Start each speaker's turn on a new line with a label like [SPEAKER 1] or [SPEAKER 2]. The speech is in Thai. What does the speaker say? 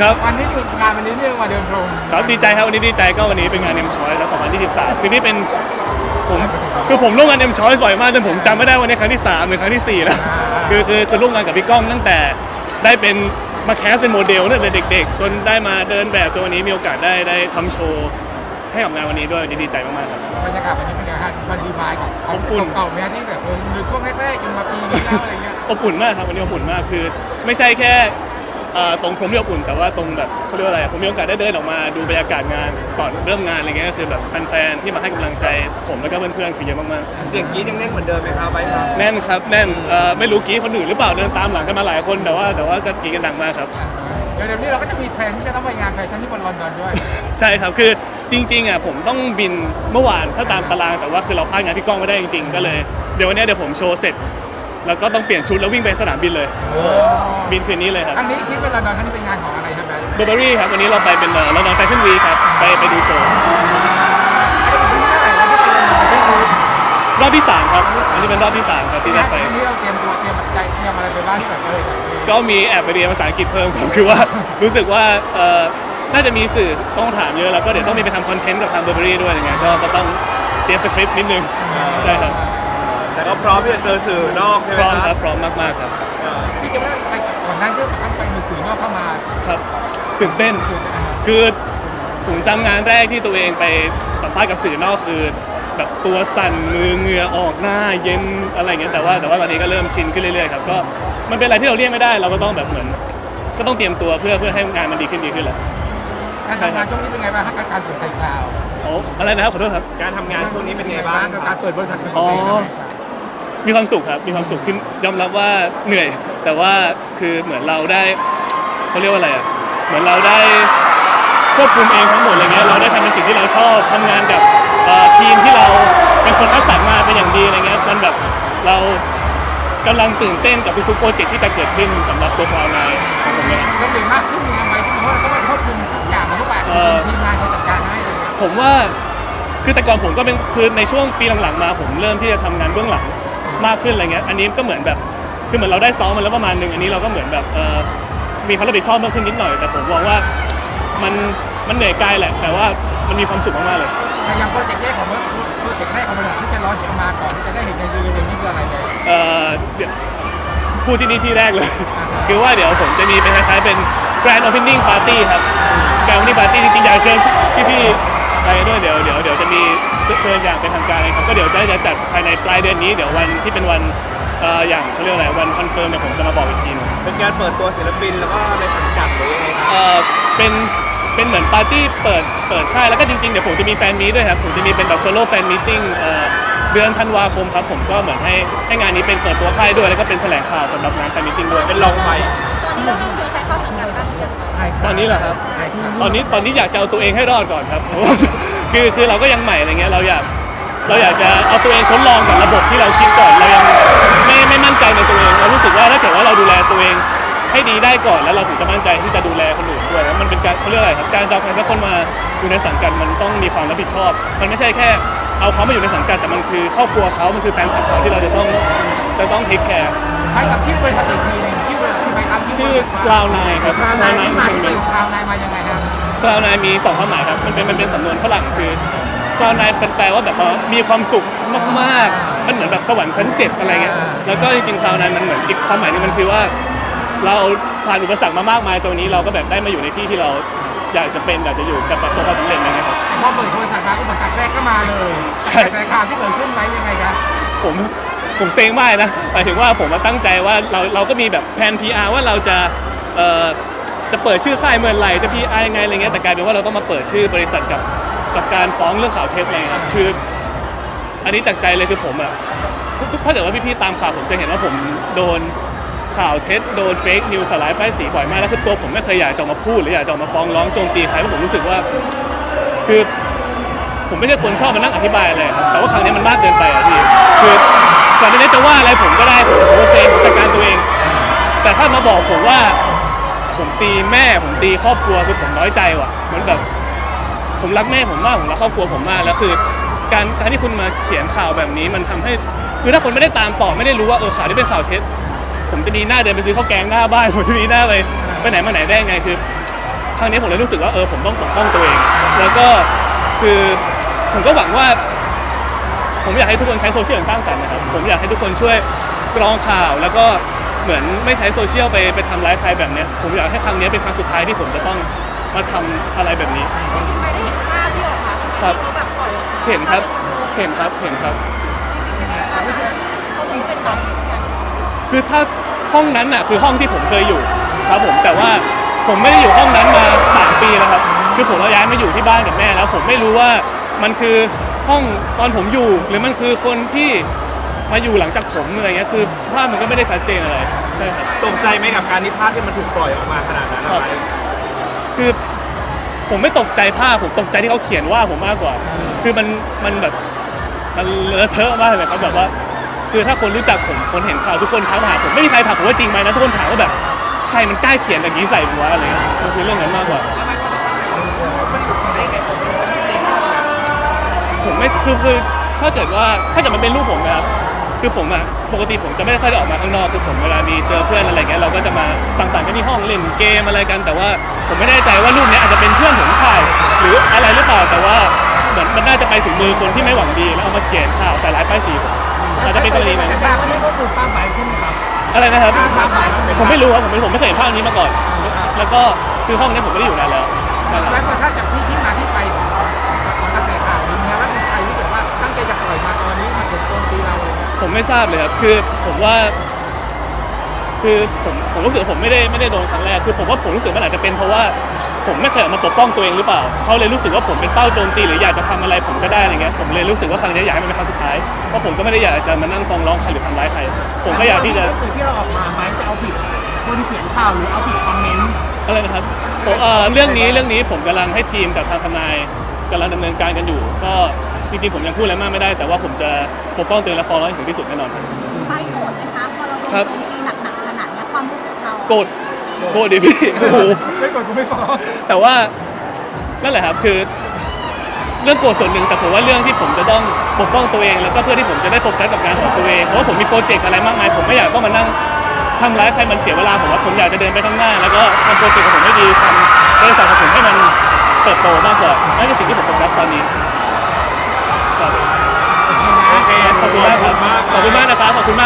[SPEAKER 1] ครับ
[SPEAKER 2] วันนี้คืองานวันนี้เรื่องมาเดินพรม
[SPEAKER 1] ครับดีใจครับวันนี้ดีใจก็วันนี้เป็นงาน M Choice แล้ว2023คือนี่เป็นผมคือผมร่วมงาน M Choice บ่อยมากจนผมจำไม่ได้วันนี้ครั้งที่3หรือครั้งที่ 4 แล้วคือคือคือร่วมงานกับพี่ก้องตั้งแต่ได้เป็นมาแคสเป็นโมเดลตั้งแต่เด็ก ๆ จนได้มาเดินแบบจนวันนี้มีโอกาสได้ได้ทำโชว์ให้กับงานวันนี้ด้วยวันนี้ดีใจมากๆครับ
[SPEAKER 2] บรรยากาศวันนี้เป็นไงฮะมันดีมายกับ
[SPEAKER 1] อบอุ่น
[SPEAKER 2] เก่าๆไหมฮะที่แบบเออหรือช่วงแรกๆจนมาปีนี้แล้วอะไรเงี้ย
[SPEAKER 1] อบอุ่นมากครับวันนี้อบอุ่นมากคือ ไม่ใช่แค่ เอ่อตรงพรมที่อบอุ่น แต่ว่าตรงแบบเขาเรียกว่าอะไรอะผมมีโอกาสได้เดินออกมาดูบรรยากาศงานก่อนเริ่มงานอะไรเงี้ยก็คือแบบแฟนๆที่มาให้กำลังใจผมแล้วก็เพื่อนๆคือเยอะมากๆ
[SPEAKER 3] เสียงกรี๊ดยังแน่นเหมือนเดิมไหมครับไปครับ
[SPEAKER 1] แน่นครับแน่นเอ่อไม่รู้กี้คนอื่นหรือเปล่าเดินตามหลังกันมาหลายคนแต่ว่าแต่ว่าก็กี้กันดังมากครับ
[SPEAKER 2] เดี๋ยวเดี๋ยวนี้เราก็จะมีแพลนที่จะต้องไปงานแฟชั่นที่บนลอนดอนด้วย
[SPEAKER 1] ใช่ครับคือจริงๆอะผมต้องบินเมื่อวานถ้าตามตารางแต่ว่าคือเราพลาดงานพี่ก้องไม่ได้จริงๆก็เลยเดี๋ยววันเนี้ยเดี๋ยวผมโชว์เสร็จ แล้วก็ต้องเปลี่ยนชุดแล้ววิ่งไปสนามบินเลย บินคืนนี้เลยครับ
[SPEAKER 2] ครั้งนี้ที่เป็นลอนดอนครั้งนี้เป็นงานของอะไรครับแบร์
[SPEAKER 1] เบอร์เบอรี่ครับวันนี้เราไปเป็นลอนดอนแฟชั่นวีคครับไปไปดูโชว์
[SPEAKER 2] อันนี้เป็นที่เท่าไหร่แล้วที่เป็นลอนดอนแฟชั่นวีค
[SPEAKER 1] รอบที่สามครับอันนี้เป็นรอบที่สามครับที่ได้ไป
[SPEAKER 2] ทีนี้เราเตรียมตัวเตรียมใจเตรียมอะไรไปบ้างที่แบบเออแบบเออ
[SPEAKER 1] ก็มีแอบไปเรียนภาษาอังกฤษเพิ่มครับคือว่ารู้สึกว่าเอ่อน่าจะมีสื่อต้องถามเยอะแล้วก็เดี๋ยวต้องมีไปทำคอนเทนต์กับทางเบอร์เบอรี่ด้วยอย่างเงี้ยก็ก็ต้องเตรียมสคริปต์นิดนึงใช่ครับ
[SPEAKER 3] แต่ก็พร้อมที่จะเจอสื่อนอกใช่ไห
[SPEAKER 1] พ
[SPEAKER 3] ม
[SPEAKER 1] ร้อม
[SPEAKER 3] ค
[SPEAKER 1] ค
[SPEAKER 3] รั
[SPEAKER 1] รั
[SPEAKER 3] บบ
[SPEAKER 1] พร้อมมากๆครับ
[SPEAKER 3] เออ
[SPEAKER 2] พี่จะไม่ได้ไปก่อนหน้าที่ตั้งไปมีสื่อนอกเข้ามา
[SPEAKER 1] ครับตื่นเต้น
[SPEAKER 2] คือจะ
[SPEAKER 1] คือผมจำงานแรกที่ตัวเองไปสัมภาษณ์กับสื่อนอกคือแบบตัวสั่นมือเหงื่อออกหน้าเย็นอะไรอย่างเงี้ยแต่ว่าแต่ว่าตอนนี้ก็เริ่มชินขึ้นเรื่อยๆครับก็มันเป็นอะไรที่เราเลี่ยงไม่ได้ เราก็ต้องแบบเหมือน ก็ต้องเตรียมตัวเพื่อเพื่อให้งานมันดีขึ้นดีขึ้นแหละ
[SPEAKER 2] การทำงานช่วงนี้เป็นไงบ้างฮะกับการเปิดไฟคลาวด์
[SPEAKER 1] โอ้อะไรนะครับขอโทษครับ
[SPEAKER 3] การทำงานช่วงนี้เป็นไงบ้าง
[SPEAKER 2] กับ
[SPEAKER 3] ค
[SPEAKER 2] กา
[SPEAKER 3] รั
[SPEAKER 2] ร
[SPEAKER 3] บ
[SPEAKER 2] เปิดบริษัทเป็นข
[SPEAKER 1] อ๋
[SPEAKER 2] อง
[SPEAKER 1] อ
[SPEAKER 2] ตัวเอง
[SPEAKER 1] มีความสุขครับ มีความสุขขึ้นยอมรับว่าเหนื่อย แต่ว่าคือเหมือนเราได้เขาเรียกว่าอะไรอะ เหมือนเราได้ควบคุมเองทั้งหมดอะไรเงี้ย เราได้ทำในสิ่งที่เราชอบทำงานกับเอ่อทีมที่เราเป็นคนคัดสรรมาเป็นอย่างดีอะไรเงี้ย มันแบบเรากำลังตื่นเต้นกับทุกๆโปรเจกต์ที่จะเกิดขึ้นสำหรับตัวคลาวนายของผมเนี่ย
[SPEAKER 2] ต้องเรียนมากขึ้นมีอะไรที่เพราะเราต้องมาควบคุมทุกอย่างของทุกแบบ
[SPEAKER 1] เอ่อ
[SPEAKER 2] ทีมงานเขาจัดการให้อะไรเงี้ย
[SPEAKER 1] ผมว่าคือแต่ก่อนผมก็เป็นคือในช่วงปีหลังๆมา ผมเริ่มที่จะทำงานเบื้องหลัง มากขึ้นอะไรเงี้ยอันนี้ก็เหมือนแบบคือเหมือนเราได้ซ้อมมาแล้วประมาณหนึ่งอันนี้เราก็เหมือนแบบเออมีความรับผิดชอบมากขึ้นนิดหน่อย แต่ผมมองว่ามันมันเหนื่อยกายแหละ แต่ว่ามันมีความสุขมากๆเลย
[SPEAKER 2] แต่อยังโปรเจกต์แรกของโปรเจกต์แรกของบริษัทที่จะร้อนออกมาก่อนที่จะได้เห็นในเร็วๆนี้คืออะไรเนี่ย
[SPEAKER 1] เออเดี๋ยวพูดที่นี่ที่แรกเลย
[SPEAKER 2] อ่าฮะ
[SPEAKER 1] คือว่าเดี๋ยวผมจะมีเป็นคล้ายๆเป็น Grand Opening Party ครับ Grand Opening Party จริงๆอยากเชิญพี่ๆ ไปด้วยเดี๋ยวเดี๋ยวเดี๋ยวจะมีเชิญอย่างเป็นทางการเลยครับก็เดี๋ยวจะจะจัดภายในปลายเดือนนี้เดี๋ยววันที่เป็นวันเอ่ออย่างเขาเรียกอะไรวันคอนเฟิร์มเนี่ยผมจะมาบอกอีกทีหนึง
[SPEAKER 3] เป็นการเปิดตัวศิลปินแล้วก็ในสังกัดหรือยังไงครับ
[SPEAKER 1] เอ่อเป็นเป็นเหมือนปาร์ตี้เปิดเปิดค่ายแล้วก็จริงๆเดี๋ยวผมจะมีแฟนมีตด้วยครับผมจะมีเป็นแบบโซโล่แฟนมีติ้งเดือนธันวาคมครับผมก็เหมือนให้ให้งานนี้เป็นเปิดตัวค่ายด้วยแล้วก็เป็นแถลงข่าวสำหรับงานแฟนมีติ้งด้วย
[SPEAKER 3] เป็นลองไฟ
[SPEAKER 4] ตอนนี้เราเริ่มชวนใครเข้าสังกัดบ้าง หรือยัง
[SPEAKER 2] ใช่ครับ
[SPEAKER 1] ตอนนี้เหรอครับ
[SPEAKER 2] ใช่ครับ
[SPEAKER 1] ตอนนี้ตอนนี้อยากจะเอาตัวเองให้รอดก่อนครับ คือคือเราก็ยังใหม่อะไรเงี้ยเราอยากเราอยากจะเอาตัวเองทดลองกับระบบที่เราคิดก่อนเรายังไม่ไม่มั่นใจในตัวเองเรารู้สึกว่าถ้าเกิดว่าเราดูแลตัวเองให้ดีได้ก่อนแล้วเราถึงจะมั่นใจที่จะดูแลคนอื่นด้วยแล้วมันเป็นการเขาเรียกอะไรครับการจะเอาใครสักคนมาอยู่ในสังกัดมันต้องมีความรับผิดชอบ มันไม่ใช่แค่ เอาเขามาอยู่ในสังกัดแต่มันคือครอบครัวเขามันคือแฟนคลับเขาที่เราจะต้องจะต้องเทคแคร์
[SPEAKER 2] ให้กับชื่อบริษัทอีกทีหนึงชื่อบริษัท ที่ไปตาม
[SPEAKER 1] ชื่อ Cloud9 ครับ
[SPEAKER 2] คลาวนายที่มา
[SPEAKER 1] Cloud9
[SPEAKER 2] ที่ไปของคลาวนายมายังไงครับ
[SPEAKER 1] คลาวนายมีสองความหมายครับมันเป็นมันเป็นสำนวนฝรั่งคือคลาวนายเป็นแปลว่าแบบว่ามีความสุขมากๆมันเหมือนแบบสวรรค์ชั้นเจ็ดอะไรเงี้ยแล้วก็จริงๆคลาวนายมันเหมือนอีกความหมายหนึงมันคือว่า เราผ่านอุปสรรคมามากมายจนวันนี้เราก็แบบได้มาอยู่ในที่ที่เราอยากจะเป็นอยากจะอยู่แบบประสบความสำเร็จอะไรเงี้ยครับ
[SPEAKER 2] แต่พอเปิดบริษัทมาอุปสรรคแรกก็มาเลย
[SPEAKER 1] ใช่
[SPEAKER 2] แต่ข่าวที่เกิดขึ้นไหมยังไงครับ
[SPEAKER 1] ผม ผมเซ็งมากนะหมายถึงว่าผมมาตั้งใจว่าเราเราก็มีแบบแผน PR ว่าเราจะเอ่อจะเปิดชื่อค่ายเมื่อไหร่จะ PR ยังไงอะไรเงี้ยแต่กลายเป็นว่าเราต้องมาเปิดชื่อบริษัทกับกับการฟ้องเรื่องข่าวเท็จอะไรเงี้ยครับคือ อันนี้จากใจเลยคือผมอะทุกถ้าเกิดว่าพี่ๆตามข่าวผมจะเห็นว่าผมโดนข่าวเท็จโดนเฟกนิวสลายป้ายสีบ่อยมากแล้วคือตัวผมไม่เคยอยากจะออกมาพูดหรืออยากจะออกมาฟ้องร้องโจมตีใครเพราะผมรู้สึกว่าคือผมไม่ใช่คนชอบมานั่งอธิบายอะไรครับแต่ว่าครั้งนี้มันมากเกินไปอะพี่คือ ก่อนหน้านี้จะว่าอะไรผมก็ได้ผมผมโอเคผมจัดการตัวเอง แต่ถ้ามาบอกผมว่า ผมตีแม่ผมตีครอบครัวคือผมน้อยใจว่ะมือนแบบ ผมรักแม่ผมมากผมรักครอบครัวผมมากแล้วคือ การการที่คุณมาเขียนข่าวแบบนี้มันทำให้คือถ้าคนไม่ได้ตามต่อไม่ได้รู้ว่าเออข่าวที่เป็นข่าวเท็จ ผมจะมีหน้าเดินไปซื้อข้าวแกงหน้าบ้านผมจะมีหน้าไปไปไหนมาไหนได้ไงคือ ครั้งนี้ผมเลยรู้สึกว่าเออผมต้องปกป้องตัวเอง แล้วก็คือผมก็หวังว่า ผมอยากให้ทุกคนใช้โซเชียลอย่างสร้างสรรค์นะครับ ผมอยากให้ทุกคนช่วยกรองข่าวแล้วก็เหมือนไม่ใช้โซเชียลไปไปทำร้ายใครแบบเนี้ยผมอยากให้ครั้งนี้เป็นครั้งสุดท้ายที่ผมจะต้องมาทำอะไรแบบนี้
[SPEAKER 4] จริงๆไปได้เห็นภาพที่ออกมา
[SPEAKER 1] ครับ
[SPEAKER 4] ที่เขาแบบปล่อยออกมา
[SPEAKER 1] เห็นครับ
[SPEAKER 4] ภาพ
[SPEAKER 1] เห็นครับ เห็นครับ
[SPEAKER 4] จริงๆเป็นยังไงบ้างคะเขาเหมือนเป็นน้องอยู่กัน
[SPEAKER 1] คือถ้าห้องนั้นน่ะคือห้องที่ผมเคยอยู่ครับผมแต่ว่าผมไม่ได้อยู่ห้องนั้นมา 3 ปีแล้วครับ คือผมเราย้ายมาอยู่ที่บ้านกับแม่แล้ว ผมไม่รู้ว่ามันคือ ห้องตอนผมอยู่ หรือมันคือคนที่มาอยู่หลังจากผมอะไรเงี้ยคือภาพมันก็ไม่ได้ชัดเจนอะไรใช่ครับ
[SPEAKER 3] ตกใจไหมกับการที่ภาพที่มันถูกปล่อยออกมาขนาดนั้นนะ
[SPEAKER 1] ครับ
[SPEAKER 3] ไป
[SPEAKER 1] คือผมไม่ตกใจภาพผมตกใจที่เขาเขียนว่าผมมากกว่า คือมันมันแบบมันเลอะเทอะมากเลยครับแบบว่า คือถ้าคนรู้จักผมคนเห็นข่าวทุกคนทักมาหาผมไม่มีใครถามผมว่าจริงไหมนะทุกคนถามว่าแบบใครมันกล้าเขียนอย่างนี้ใส่หัวอะไรเงี้ยมันคือเรื่องนั้นมากกว่าผม ไม่คือคือถ้าเกิดว่าถ้าเกิดมันเป็นรูปผมนะครับคือผมอะปกติผมจะไม่ได้ค่อยได้ออกมาข้างนอกคือผมเวลามีเจอเพื่อนอะไรเงี้ยเราก็จะมาสังสรรค์กันที่ห้องเล่นเกมอะไรกัน แต่ว่าผมไม่แน่ใจว่ารูปเนี้ยอาจจะเป็นเพื่อนผมถ่ายหรืออะไรหรือเปล่าแต่ว่าเหมือนมันน่าจะไปถึงมือคนที่ไม่หวังดีแล้วเอามาเขียนข่าวใส่ร้ายป้ายสีผมอาจจะเป็นกรณีนั้น
[SPEAKER 2] ภาพนี้ก็คือป้าใบใช่ไหมครับ
[SPEAKER 1] อะไรนะครับ
[SPEAKER 2] ภาพถ่ายมันเป็น
[SPEAKER 1] ผมไม่รู้ครับผมไม่ผมไม่เคยเห็นภาพนี้มาก่อน แล้วก็คือห้องนี้ผมไม่ได้อยู่นานแล้วใช่ครับ
[SPEAKER 2] แล้วก็ถ้าจากที่ที่มาที่ไป
[SPEAKER 1] ผมไม่ทราบเลยครับคือผมว่า คือผมผมรู้สึกว่าผมไม่ได้ไม่ได้โดนครั้งแรกคือผมว่าผมรู้สึกมันอาจจะเป็นเพราะว่าผมไม่เคยออกมาปกป้องตัวเองหรือเปล่าเขาเลยรู้สึกว่าผมเป็นเป้าโจมตีหรืออยากจะทำอะไรผมก็ได้อะไรเงี้ยผมเลยรู้สึกว่าครั้งนี้อยากให้มันเป็นครั้งสุดท้ายเพราะผมก็ไม่ได้อยากจะมานั่งฟ้องร้องใครหรือทำร้ายใคร ผมก็อยากที่จะ
[SPEAKER 5] สื่อที่เราออกมาไหมจะเอาผิดคนเขียนข่าวหรือเอาผิดคอมเมนต์
[SPEAKER 1] อะไรนะครับผมเอ่อเรื่องนี้เรื่องนี้ผมกำลังให้ทีมกับทางทนายกำลังดำเนินการกันอยู่ ก็ จริงๆผมยังพูดอะไรมากไม่ได้ แต่ว่าผมจะปกป้องตัวเองและฟ้องร้องให้ถึงที่สุดแน่นอนครับ
[SPEAKER 4] ไปโกรธไหมคะพอเราโดน
[SPEAKER 1] ครับ
[SPEAKER 4] โจมตีหนักๆขนาดเนี้ยความรู้สึกเรา
[SPEAKER 1] โกรธโกรธดิพี่โอ้โห
[SPEAKER 2] ไม่กดกูไม่ฟ้อง
[SPEAKER 1] แต่ว่านั่นแหละครับคือเรื่องโกรธส่วนหนึ่งแต่ผมว่าเรื่องที่ผมจะต้องปกป้องตัวเอง แล้วก็เพื่อที่ผมจะได้โฟกัสกับงานของตัวเองเพราะว่าผมมีโปรเจกต์อะไรมากมายผมไม่อยากต้องมานั่งทำร้ายใครมันเสียเวลาผมว่าผมอยากจะเดินไปข้างหน้า แล้วก็ทำโปรเจกต์ของผมให้ดีทำบริษัทของผมให้มันเติบโตมากกว่านั่นคือสิ่งที่ผมโฟกัสตอนนี้ ขอบคุณมากครับขอบคุณมากนะครับขอบคุณมาก